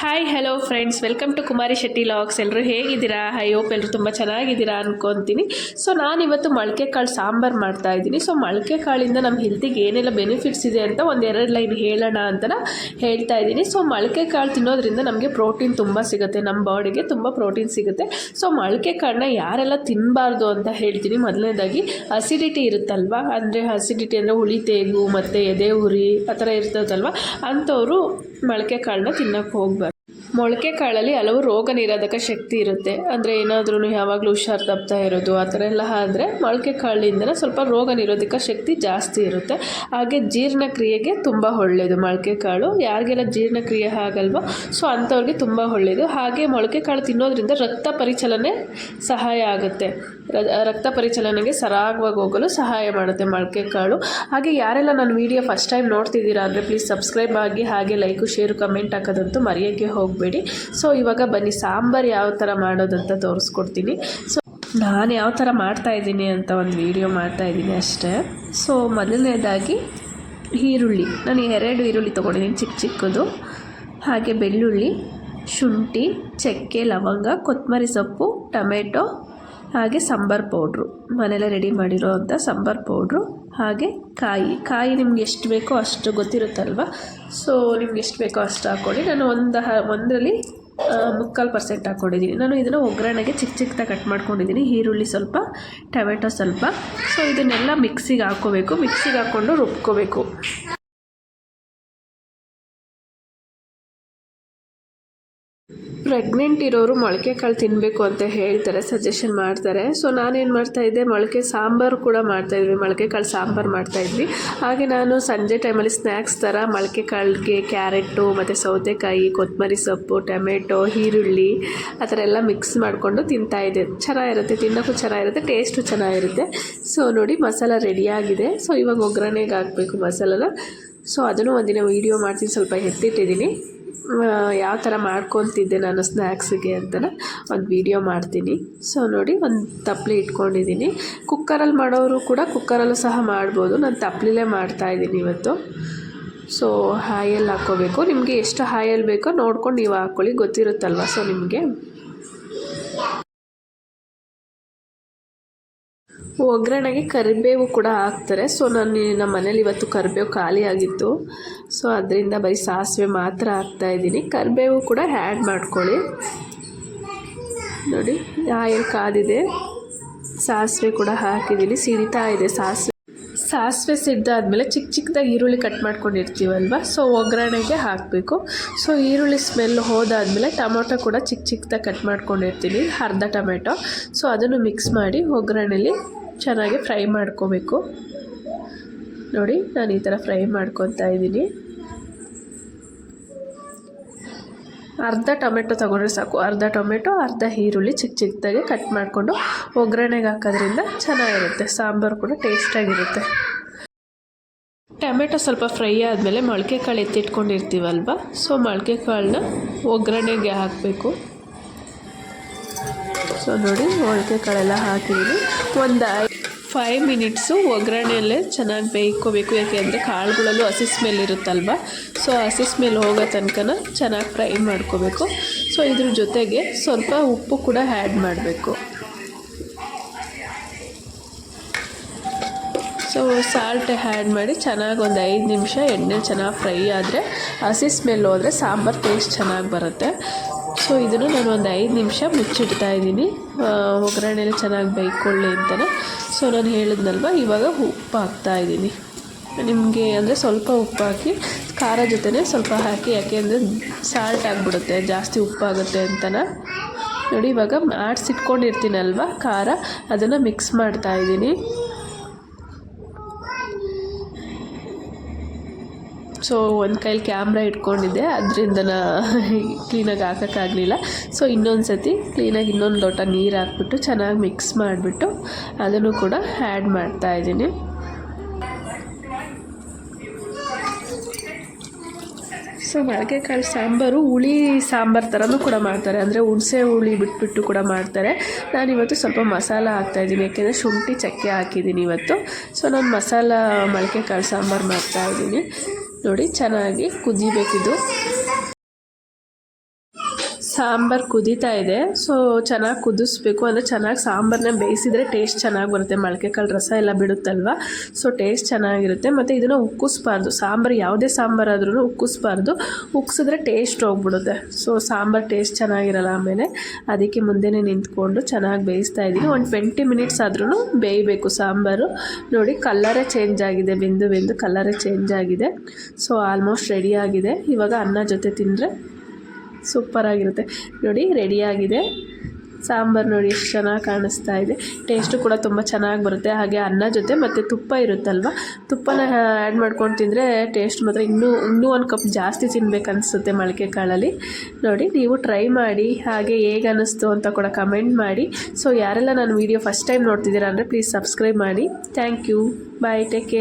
Hi hello friends welcome to Kumari Shetty logs ಎಲ್ಲರೂ ಹೇಗಿದ್ದೀರಾ? I hope ಎಲ್ಲರೂ ತುಂಬ ಚೆನ್ನಾಗಿದ್ದೀರಾ ಅನ್ಕೊತೀನಿ. ಸೊ ನಾನಿವತ್ತು ಮೊಳಕೆ ಕಾಳು ಸಾಂಬಾರು ಮಾಡ್ತಾ ಇದ್ದೀನಿ. ಸೊ ಮೊಳಕೆ ಕಾಳಿಂದ ನಮ್ಮ ಹೆಲ್ತಿಗೆ ಏನೆಲ್ಲ ಬೆನಿಫಿಟ್ಸ್ ಇದೆ ಅಂತ ಒಂದು ಎರಡು ಲೈನ್ ಹೇಳೋಣ ಅಂತ ಹೇಳ್ತಾ ಇದ್ದೀನಿ. ಸೊ ಮೊಳಕೆ ಕಾಳು ತಿನ್ನೋದ್ರಿಂದ ನಮಗೆ ಪ್ರೋಟೀನ್ ತುಂಬ ಸಿಗುತ್ತೆ. ನಮ್ಮ ಬಾಡಿಗೆ ತುಂಬ ಪ್ರೋಟೀನ್ ಸಿಗುತ್ತೆ. ಸೊ ಮೊಳಕೆ ಕಾಳನ್ನ ಯಾರೆಲ್ಲ ತಿನ್ನಬಾರ್ದು ಅಂತ ಹೇಳ್ತೀನಿ. ಮೊದಲನೇದಾಗಿ ಅಸಿಡಿಟಿ ಇರುತ್ತಲ್ವ? ಅಂದರೆ ಅಸಿಡಿಟಿ ಅಂದರೆ ಹುಳಿ, ತೇಗು, ಮತ್ತು ಎದೆ, ಉರಿ ಆ ಥರ ಇರ್ತದಲ್ವ? ಅಂಥವರು ಮೊಳಕೆ ಕಾಳನ್ನ ತಿನ್ನೋಕ್ಕೆ ಹೋಗ್ಬಾರ್ದು. ಮೊಳಕೆ ಕಾಳಲ್ಲಿ ಹಲವು ರೋಗ ನಿರೋಧಕ ಶಕ್ತಿ ಇರುತ್ತೆ. ಅಂದರೆ ಏನಾದ್ರೂ ಯಾವಾಗಲೂ ಹುಷಾರು ತಪ್ತಾ ಇರೋದು, ಆ ಥರ ಎಲ್ಲ ಆದರೆ ಮೊಳಕೆ ಕಾಳಿಂದನೇ ಸ್ವಲ್ಪ ರೋಗ ನಿರೋಧಕ ಶಕ್ತಿ ಜಾಸ್ತಿ ಇರುತ್ತೆ. ಹಾಗೆ ಜೀರ್ಣಕ್ರಿಯೆಗೆ ತುಂಬ ಒಳ್ಳೆಯದು ಮೊಳಕೆ ಕಾಳು. ಯಾರಿಗೆಲ್ಲ ಜೀರ್ಣಕ್ರಿಯೆ ಆಗಲ್ವೋ, ಸೊ ಅಂಥವ್ರಿಗೆ ತುಂಬ ಒಳ್ಳೆಯದು ಹಾಗೆ ಮೊಳಕೆ ಕಾಳು ತಿನ್ನೋದ್ರಿಂದ ರಕ್ತ ಪರಿಚಲನೆ ಸಹಾಯ ಆಗುತ್ತೆ. ರಕ್ತ ಪರಿಚಲನೆಗೆ ಸರಾಗವಾಗಿ ಹೋಗಲು ಸಹಾಯ ಮಾಡುತ್ತೆ ಮೊಳಕೆ ಕಾಳು. ಹಾಗೆ ಯಾರೆಲ್ಲ ನನ್ನ ವಿಡಿಯೋ ಫಸ್ಟ್ ಟೈಮ್ ನೋಡ್ತಿದ್ದೀರಾ ಅಂದರೆ ಪ್ಲೀಸ್ ಸಬ್ಸ್ಕ್ರೈಬ್ ಆಗಿ ಹಾಗೆ ಲೈಕು ಶೇರು ಕಮೆಂಟ್ ಹಾಕೋದಂತೂ ಮರೆಯೋಕ್ಕೆ ಹೋಗಬೇಡಿ. ಸೊ ಇವಾಗ ಬನ್ನಿ, ಸಾಂಬಾರು ಯಾವ ಥರ ಮಾಡೋದಂತ ತೋರಿಸ್ಕೊಡ್ತೀನಿ. ಸೊ ನಾನು ಯಾವ ಥರ ಮಾಡ್ತಾ ಇದ್ದೀನಿ ಅಂತ ಒಂದು ವೀಡಿಯೋ ಮಾಡ್ತಾ ಇದ್ದೀನಿ ಅಷ್ಟೇ. ಸೊ ಮೊದಲನೇದಾಗಿ ಈರುಳ್ಳಿ. ನಾನು ಎರಡು ಈರುಳ್ಳಿ ತೊಗೊಂಡಿದ್ದೀನಿ ಚಿಕ್ಕ ಚಿಕ್ಕದು. ಹಾಗೆ ಬೆಳ್ಳುಳ್ಳಿ, ಶುಂಠಿ, ಚಕ್ಕೆ, ಲವಂಗ ಕೊತ್ತಂಬರಿ ಸೊಪ್ಪು, ಟೊಮೆಟೊ ಹಾಗೆ ಸಾಂಬಾರು ಪೌಡ್ರು. ಮನೆಯಲ್ಲೇ ರೆಡಿ ಮಾಡಿರೋ ಅಂಥ ಸಾಂಬಾರು ಪೌಡ್ರು, ಹಾಗೆ ಕಾಯಿ. ಕಾಯಿ ನಿಮ್ಗೆ ಎಷ್ಟು ಬೇಕೋ ಅಷ್ಟು ಗೊತ್ತಿರುತ್ತಲ್ವ? ಸೊ ನಿಮ್ಗೆ ಎಷ್ಟು ಬೇಕೋ ಅಷ್ಟು ಹಾಕ್ಕೊಡಿ ನಾನು ಒಂದು ಹ, ಒಂದರಲ್ಲಿ ಮುಕ್ಕಾಲು ಪರ್ಸೆಂಟ್ ಹಾಕ್ಕೊಂಡಿದ್ದೀನಿ ನಾನು ಇದನ್ನು ಒಗ್ಗರಣೆಗೆ ಚಿಕ್ಕ ಚಿಕ್ಕದಾಗಿ ಕಟ್ ಮಾಡ್ಕೊಂಡಿದ್ದೀನಿ ಈರುಳ್ಳಿ ಸ್ವಲ್ಪ, ಟೊಮೆಟೊ ಸ್ವಲ್ಪ. ಸೊ ಇದನ್ನೆಲ್ಲ ಮಿಕ್ಸಿಗೆ ಹಾಕ್ಕೋಬೇಕು. ಮಿಕ್ಸಿಗೆ ಹಾಕ್ಕೊಂಡು ರುಬ್ಕೋಬೇಕು. ಪ್ರೆಗ್ನೆಂಟ್ ಇರೋರು ಮೊಳಕೆ ಕಾಳು ತಿನ್ನಬೇಕು ಅಂತ ಹೇಳ್ತಾರೆ ಸಜೆಷನ್ ಮಾಡ್ತಾರೆ. ಸೊ ನಾನೇನು ಮಾಡ್ತಾಯಿದ್ದೆ ಮೊಳಕೆ ಸಾಂಬಾರು ಕೂಡ ಮಾಡ್ತಾಯಿದ್ವಿ ಮೊಳಕೆ ಕಾಳು ಸಾಂಬಾರು ಮಾಡ್ತಾಯಿದ್ವಿ ಹಾಗೆ ನಾನು ಸಂಜೆ ಟೈಮಲ್ಲಿ ಸ್ನ್ಯಾಕ್ಸ್ ಥರ ಮೊಳಕೆ ಕಾಳಿಗೆ ಕ್ಯಾರೆಟು ಮತ್ತು ಸೌತೆಕಾಯಿ ಕೊತ್ತಂಬರಿ ಸೊಪ್ಪು, ಟೊಮೆಟೊ, ಈರುಳ್ಳಿ ಆ ಥರ ಎಲ್ಲ ಮಿಕ್ಸ್ ಮಾಡಿಕೊಂಡು ತಿಂತಾಯಿದ್ದೆ ಚೆನ್ನಾಗಿರುತ್ತೆ, ತಿನ್ನೋಕ್ಕೂ ಚೆನ್ನಾಗಿರುತ್ತೆ ಟೇಸ್ಟು ಚೆನ್ನಾಗಿರುತ್ತೆ. ಸೊ ನೋಡಿ ಮಸಾಲ ರೆಡಿಯಾಗಿದೆ ಸೊ ಇವಾಗ ಒಗ್ಗರಣೆಗೆ ಹಾಕಬೇಕು ಮಸಾಲನ. ಸೊ ಅದನ್ನು ಒಂದಿನ ವೀಡಿಯೋ ಮಾಡ್ತೀನಿ. ಸ್ವಲ್ಪ ಎತ್ತಿಟ್ಟಿದ್ದೀನಿ. ಯಾವ ಥರ ಮಾಡ್ಕೊತಿದ್ದೆ ನಾನು ಸ್ನ್ಯಾಕ್ಸಿಗೆ ಅಂತ ಒಂದು ವೀಡಿಯೋ ಮಾಡ್ತೀನಿ. ಸೊ ನೋಡಿ ಒಂದು ತಪ್ಪಲಿ ಇಟ್ಕೊಂಡಿದ್ದೀನಿ ಕುಕ್ಕರಲ್ಲಿ ಮಾಡೋರು ಕೂಡ ಕುಕ್ಕರಲ್ಲೂ ಸಹ ಮಾಡ್ಬೋದು. ನಾನು ತಪ್ಪಲಿಲೇ ಮಾಡ್ತಾಯಿದ್ದೀನಿ ಇವತ್ತು. ಸೊ ಹಾಯಲ್ ಹಾಕ್ಕೋಬೇಕು ನಿಮಗೆ ಎಷ್ಟು ಹಾಯಲ್ ಬೇಕೋ ನೋಡ್ಕೊಂಡು ನೀವು ಹಾಕ್ಕೊಳ್ಳಿ ಗೊತ್ತಿರುತ್ತಲ್ವ? ಸೊ ನಿಮಗೆ ಒಗ್ಗರಣೆಗೆ ಕರಿಬೇವು ಕೂಡ ಹಾಕ್ತಾರೆ. ಸೊ ನಾನು ನಮ್ಮ ಮನೇಲಿ ಇವತ್ತು ಕರಿಬೇವು ಖಾಲಿ ಆಗಿತ್ತು. ಸೊ ಅದರಿಂದ ಬರೀ ಸಾಸಿವೆ ಮಾತ್ರ ಹಾಕ್ತಾ ಇದ್ದೀನಿ. ಕರಿಬೇವು ಕೂಡ ಆ್ಯಡ್ ಮಾಡ್ಕೊಳ್ಳಿ. ನೋಡಿ ಆಯಿಲ್ ಕಾದಿದೆ? ಸಾಸಿವೆ ಕೂಡ ಹಾಕಿದ್ದೀನಿ. ಸಿಡಿತಾ ಇದೆ ಸಾಸಿವೆ. ಸಾಸಿವೆ ಸಿದ್ದಾದಮೇಲೆ ಚಿಕ್ಕ ಚಿಕ್ಕದಾಗಿ ಈರುಳ್ಳಿ ಕಟ್ ಮಾಡ್ಕೊಂಡಿರ್ತೀವಲ್ವ? ಸೊ ಒಗ್ಗರಣೆಗೆ ಹಾಕಬೇಕು. ಸೊ ಈರುಳ್ಳಿ ಸ್ಮೆಲ್ ಹೋದಾದಮೇಲೆ ಟೊಮೊಟೊ ಕೂಡ ಚಿಕ್ಕ ಚಿಕ್ಕದಾಗಿ ಕಟ್ ಮಾಡ್ಕೊಂಡಿರ್ತೀನಿ. ಅರ್ಧ ಟೊಮೆಟೊ. ಸೊ ಅದನ್ನು ಮಿಕ್ಸ್ ಮಾಡಿ ಒಗ್ಗರಣೆಲಿ ಚೆನ್ನಾಗಿ ಫ್ರೈ ಮಾಡ್ಕೋಬೇಕು. ನೋಡಿ, ನಾನು ಈ ಥರ ಫ್ರೈ ಮಾಡ್ಕೊತಾ ಇದ್ದೀನಿ. ಅರ್ಧ ಟೊಮೆಟೊ ತೊಗೊಂಡ್ರೆ ಸಾಕು. ಅರ್ಧ ಟೊಮೆಟೊ, ಅರ್ಧ ಈರುಳ್ಳಿ ಚಿಕ್ಕ ಚಿಕ್ಕದಾಗಿ ಕಟ್ ಮಾಡಿಕೊಂಡು ಒಗ್ಗರಣೆಗೆ ಹಾಕೋದ್ರಿಂದ ಚೆನ್ನಾಗಿರುತ್ತೆ. ಸಾಂಬಾರು ಕೂಡ ಟೇಸ್ಟಾಗಿರುತ್ತೆ. ಟೊಮೆಟೊ ಸ್ವಲ್ಪ ಫ್ರೈ ಆದಮೇಲೆ ಮೊಳಕೆ ಕಾಳು ಎತ್ತಿಟ್ಕೊಂಡಿರ್ತೀವಲ್ವ? ಸೊ, ಮೊಳಕೆ ಕಾಳನ್ನ ಒಗ್ಗರಣೆಗೆ ಹಾಕಬೇಕು. ಸೊ ನೋಡಿ ಮೊಳಕೆ ಕಾಳೆಲ್ಲ ಹಾಕಿದ್ದೀನಿ ಒಂದು ಫೈವ್ ಮಿನಿಟ್ಸು ಒಗ್ಗರಣೆಯಲ್ಲೇ ಚೆನ್ನಾಗಿ ಬೇಯ್ಕೋಬೇಕು. ಯಾಕೆಂದರೆ ಕಾಳುಗಳಲ್ಲೂ ಹಸಿ ಸ್ಮೆಲ್ ಇರುತ್ತಲ್ವ? ಸೊ ಹಸಿ ಸ್ಮೆಲ್ ಹೋಗೋ ತನಕನ ಚೆನ್ನಾಗಿ ಫ್ರೈ ಮಾಡ್ಕೋಬೇಕು. ಸೊ ಇದ್ರ ಜೊತೆಗೆ ಸ್ವಲ್ಪ ಉಪ್ಪು ಕೂಡ ಆ್ಯಡ್ ಮಾಡಬೇಕು. ಸೊ ಸಾಲ್ಟ್ ಆ್ಯಡ್ ಮಾಡಿ ಚೆನ್ನಾಗಿ ಒಂದು ಐದು ನಿಮಿಷ ಎಣ್ಣೆ ಚೆನ್ನಾಗಿ ಫ್ರೈ ಆದರೆ, ಹಸಿ ಸ್ಮೆಲ್ ಹೋದರೆ ಸಾಂಬಾರು ಟೇಸ್ಟ್ ಚೆನ್ನಾಗಿ ಬರುತ್ತೆ. ಸೊ ಇದನ್ನು ನಾನು ಒಂದು ಐದು ನಿಮಿಷ ಮುಚ್ಚಿಡ್ತಾ ಇದ್ದೀನಿ. ಒಗ್ಗರಣೆಲಿ ಚೆನ್ನಾಗಿ ಬೈಕೊಳ್ಳಿ ಅಂತಲೇ ಸೊ ನಾನು ಹೇಳಿದ್ನಲ್ವ, ಇವಾಗ ಉಪ್ಪು ಹಾಕ್ತಾ ಇದ್ದೀನಿ. ನಿಮಗೆ ಅಂದರೆ ಸ್ವಲ್ಪ ಉಪ್ಪು ಹಾಕಿ, ಖಾರ ಜೊತೆನೇ ಸ್ವಲ್ಪ ಹಾಕಿ, ಯಾಕೆ ಅಂದರೆ ಸಾಲ್ಟ್ ಆಗಿಬಿಡುತ್ತೆ, ಜಾಸ್ತಿ ಉಪ್ಪಾಗುತ್ತೆ ಅಂತಲೇ ನೋಡಿ, ಇವಾಗ ಆಡಿಸಿಟ್ಕೊಂಡಿರ್ತೀನಲ್ವ ಖಾರ, ಅದನ್ನು ಮಿಕ್ಸ್ ಮಾಡ್ತಾ ಇದ್ದೀನಿ. ಸೊ ಒಂದು ಕೈಲಿ ಕ್ಯಾಮ್ರಾ ಇಟ್ಕೊಂಡಿದ್ದೆ. ಅದರಿಂದ ಕ್ಲೀನಾಗಿ ಹಾಕೋಕ್ಕಾಗಲಿಲ್ಲ. ಸೊ ಇನ್ನೊಂದು ಸತಿ ಕ್ಲೀನಾಗಿ ಇನ್ನೊಂದು ಲೋಟ ನೀರು ಹಾಕ್ಬಿಟ್ಟು ಚೆನ್ನಾಗಿ ಮಿಕ್ಸ್ ಮಾಡಿಬಿಟ್ಟು ಅದನ್ನು ಕೂಡ ಆ್ಯಡ್ ಮಾಡ್ತಾಯಿದ್ದೀನಿ ಸೊ ಮೊಳಕೆ ಕಾಳು ಸಾಂಬಾರು ಹುಳಿ ಸಾಂಬಾರು ಥರನೂ ಕೂಡ ಮಾಡ್ತಾರೆ. ಅಂದರೆ ಹುಣಸೆ ಹುಳಿ ಬಿಟ್ಬಿಟ್ಟು ಕೂಡ ಮಾಡ್ತಾರೆ. ನಾನು ಇವತ್ತು ಸ್ವಲ್ಪ ಮಸಾಲ ಹಾಕ್ತಾಯಿದ್ದೀನಿ ಯಾಕೆಂದರೆ ಶುಂಠಿ ಚಕ್ಕೆ ಹಾಕಿದ್ದೀನಿ ಇವತ್ತು. ಸೊ ನಾನು ಮಸಾಲ ಮೊಳಕೆ ಕಾಳು ಸಾಂಬಾರು ಮಾಡ್ತಾಯಿದ್ದೀನಿ ನೋಡಿ ಚೆನ್ನಾಗಿ ಕುದಿಬೇಕಿದು. ಸಾಂಬಾರು ಕುದೀತಾ ಇದೆ. ಸೊ ಚೆನ್ನಾಗಿ ಕುದಿಸ್ಬೇಕು. ಅಂದರೆ ಚೆನ್ನಾಗಿ ಸಾಂಬಾರನ್ನ ಬೇಯಿಸಿದ್ರೆ ಟೇಸ್ಟ್ ಚೆನ್ನಾಗಿ ಬರುತ್ತೆ. ಮೊಳಕೆ ಕಾಳು ರಸ ಎಲ್ಲ ಬಿಡುತ್ತಲ್ವ? ಸೊ ಟೇಸ್ಟ್ ಚೆನ್ನಾಗಿರುತ್ತೆ. ಮತ್ತು ಇದನ್ನು ಉಕ್ಕಿಸ್ಬಾರ್ದು. ಸಾಂಬಾರು ಯಾವುದೇ ಸಾಂಬಾರಾದ್ರೂ ಉಕ್ಕಿಸ್ಬಾರ್ದು. ಉಕ್ಸಿದ್ರೆ ಟೇಸ್ಟ್ ಹೋಗ್ಬಿಡುತ್ತೆ. ಸೊ ಸಾಂಬಾರು ಟೇಸ್ಟ್ ಚೆನ್ನಾಗಿರಲ್ಲ ಆಮೇಲೆ. ಅದಕ್ಕೆ ಮುಂದೆನೆ ನಿಂತ್ಕೊಂಡು ಚೆನ್ನಾಗಿ ಬೇಯಿಸ್ತಾ ಇದ್ದೀನಿ ಒಂದು ಟ್ವೆಂಟಿ ಮಿನಿಟ್ಸ್ ಆದ್ರೂ ಬೇಯಬೇಕು ಸಾಂಬಾರು. ನೋಡಿ ಕಲ್ಲರೇ ಚೇಂಜ್ ಆಗಿದೆ. ಬಿಂದು ಬಿಂದು ಕಲ್ಲರೇ ಚೇಂಜ್ ಆಗಿದೆ. ಸೊ ಆಲ್ಮೋಸ್ಟ್ ರೆಡಿ ಆಗಿದೆ. ಇವಾಗ ಅನ್ನ ಜೊತೆ ತಿಂದರೆ ಸೂಪರಾಗಿರುತ್ತೆ ನೋಡಿ ರೆಡಿಯಾಗಿದೆ ಸಾಂಬಾರು ನೋಡಿ, ಎಷ್ಟು ಚೆನ್ನಾಗಿ ಕಾಣಿಸ್ತಾ ಇದೆ. ಟೇಸ್ಟು ಕೂಡ ತುಂಬ ಚೆನ್ನಾಗಿ ಬರುತ್ತೆ. ಹಾಗೆ ಅನ್ನ ಜೊತೆ ಮತ್ತು ತುಪ್ಪ ಇರುತ್ತಲ್ವ? ತುಪ್ಪನ ಆ್ಯಡ್ ಮಾಡ್ಕೊಂಡು ತಿಂದರೆ ಟೇಸ್ಟ್ ಮಾತ್ರ ಇನ್ನೂ ಇನ್ನೂ ಒಂದು ಕಪ್ ಜಾಸ್ತಿ ತಿನ್ಬೇಕು ಅನಿಸುತ್ತೆ ಮೊಳಕೆ ಕಾಳಲ್ಲಿ. ನೋಡಿ, ನೀವು ಟ್ರೈ ಮಾಡಿ, ಹಾಗೆ ಹೇಗೆ ಅನ್ನಿಸ್ತು ಅಂತ ಕೂಡ ಕಮೆಂಟ್ ಮಾಡಿ. ಸೊ ಯಾರೆಲ್ಲ ನಾನು ವೀಡಿಯೋ ಫಸ್ಟ್ ಟೈಮ್ ನೋಡ್ತಿದ್ದೀರಾ ಅಂದರೆ ಪ್ಲೀಸ್ ಸಬ್ಸ್ಕ್ರೈಬ್ ಮಾಡಿ. Thank you bye take care